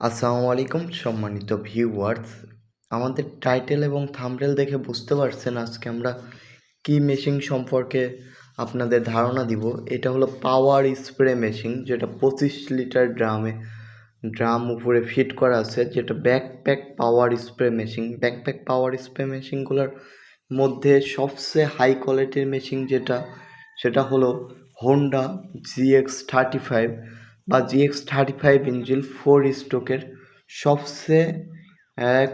আসসালামু আলাইকুম, সম্মানিত ভিউয়ার্স আমাদের টাইটেল এবং থাম্বনেল দেখে বুঝতে পারছেন আজকে আমরা কি মেশিন সম্পর্কে আপনাদের ধারণা দিব। এটা হলো পাওয়ার স্প্রে মেশিন যেটা পঁচিশ লিটার ড্রামে ড্রাম উপরে ফিট করা আছে, যেটা backpack power spray machine backpack power spray মেশিনগুলোর মধ্যে সবচেয়ে হাই কোয়ালিটির মেশিন যেটা, সেটা হলো হোন্ডা জিএক্স থার্টি ফাইভ বা GX thirty five engine four স্ট্রোকের সবচেয়ে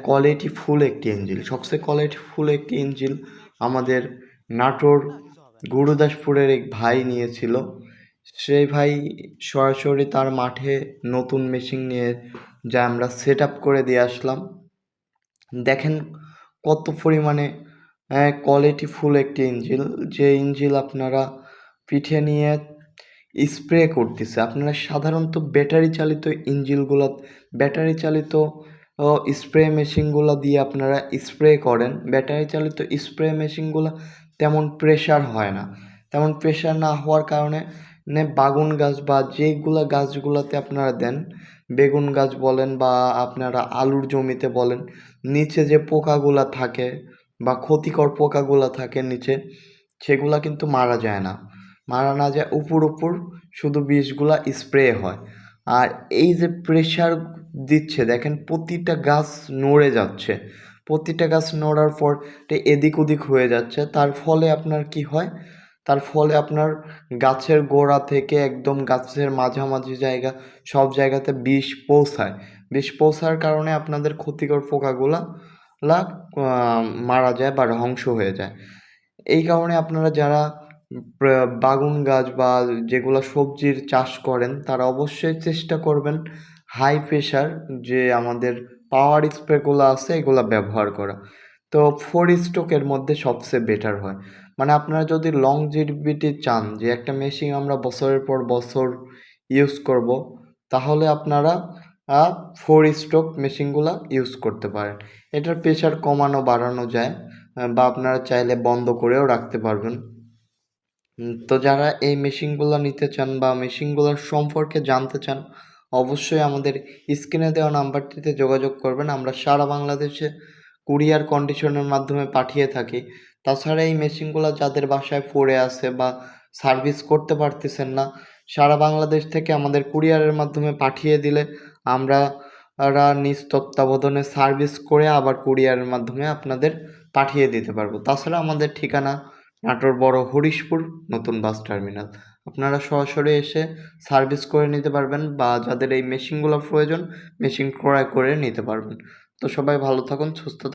কোয়ালিটি ফুল একটি ইঞ্জিল সবচেয়ে কোয়ালিটি ফুল একটি ইঞ্জিল আমাদের নাটোর গুরুদাসপুরের এক ভাই নিয়েছিল। সেই ভাই সরাসরি তার মাঠে নতুন মেশিন নিয়ে যা আমরা সেট আপ করে দিয়ে আসলাম। দেখেন কত পরিমাণে কোয়ালিটি ফুল একটি ইঞ্জিল যে ইঞ্জিল আপনারা পিঠে নিয়ে স্প্রে করতেছে। আপনারা সাধারণত ব্যাটারি চালিত ইঞ্জিলগুলো ব্যাটারি চালিত স্প্রে মেশিনগুলো দিয়ে আপনারা স্প্রে করেন। ব্যাটারি চালিত স্প্রে মেশিনগুলো তেমন প্রেশার হয় না। তেমন প্রেশার না হওয়ার কারণে নে বাগুন গাছ বা যেগুলো গাছগুলোতে আপনারা দেন, বেগুন গাছ বলেন বা আপনারা আলুর জমিতে বলেন, নিচে যে পোকাগুলা থাকে বা ক্ষতিকর পোকাগুলা থাকে নিচে, সেগুলা কিন্তু মারা যায় না। মারা না যায়, উপর উপর শুধু বিষগুলা স্প্রে হয়। আর এই যে প্রেশার দিচ্ছে, দেখেন প্রতিটা গাছ নড়ে যাচ্ছে। প্রতিটা গাছ নড়ার পর এদিক ওদিক হয়ে যাচ্ছে। তার ফলে আপনার কি হয়? তার ফলে আপনার গাছের গোড়া থেকে একদম গাছের মাঝামাঝি জায়গা, সব জায়গাতে বিষ পৌঁছায়। বিষ পৌঁছার কারণে আপনাদের ক্ষতিকর পোকাগুলা মারা যায় বা ধ্বংস হয়ে যায়। এই কারণে আপনারা যারা বাগুন গাছ বা যেগুলো সবজির চাষ করেন, তারা অবশ্যই চেষ্টা করবেন হাই প্রেশার যে আমাদের পাওয়ার স্প্রেগুলো আছে, এগুলো ব্যবহার করা। তো ফোর স্ট্রোকের মধ্যে সবচেয়ে বেটার হয়। মানে আপনারা যদি লং জিডিবিটি চান, যে একটা মেশিন আমরা বছরের পর বছর ইউজ করব, তাহলে আপনারা ফোর স্ট্রোক মেশিনগুলো ইউজ করতে পারেন। এটার প্রেশার কমানো, বাড়ানো যায়, বা আপনারা চাইলে বন্ধ করেও রাখতে পারবেন। তো যারা এই মেশিনগুলো নিতে চান বা মেশিনগুলোর সম্পর্কে জানতে চান, অবশ্যই আমাদের স্ক্রিনে দেওয়া নাম্বারটিতে যোগাযোগ করবেন। আমরা সারা বাংলাদেশে কুরিয়ার কন্ডিশনের মাধ্যমে পাঠিয়ে থাকি। তাছাড়া এই মেশিনগুলো যাদের বাসায় পড়ে আছে বা সার্ভিস করতে পারতেছেন না, সারা বাংলাদেশ থেকে আমাদের কুরিয়ারের মাধ্যমে পাঠিয়ে দিলে আমরা নিজ তত্ত্বাবধানে সার্ভিস করে আবার কুরিয়ারের মাধ্যমে আপনাদের পাঠিয়ে দিতে পারব। তাছাড়া আমাদের ঠিকানা নাটোর বড় হরিশপুর নতুন বাস টার্মিনাল। আপনারা সরাসরি এসে সার্ভিস করে নিতে পারবেন বা যাদের এই মেশিনগুলো প্রয়োজন, মেশিন ক্রয় করে নিতে পারবেন। তো সবাই ভালো থাকুন, সুস্থ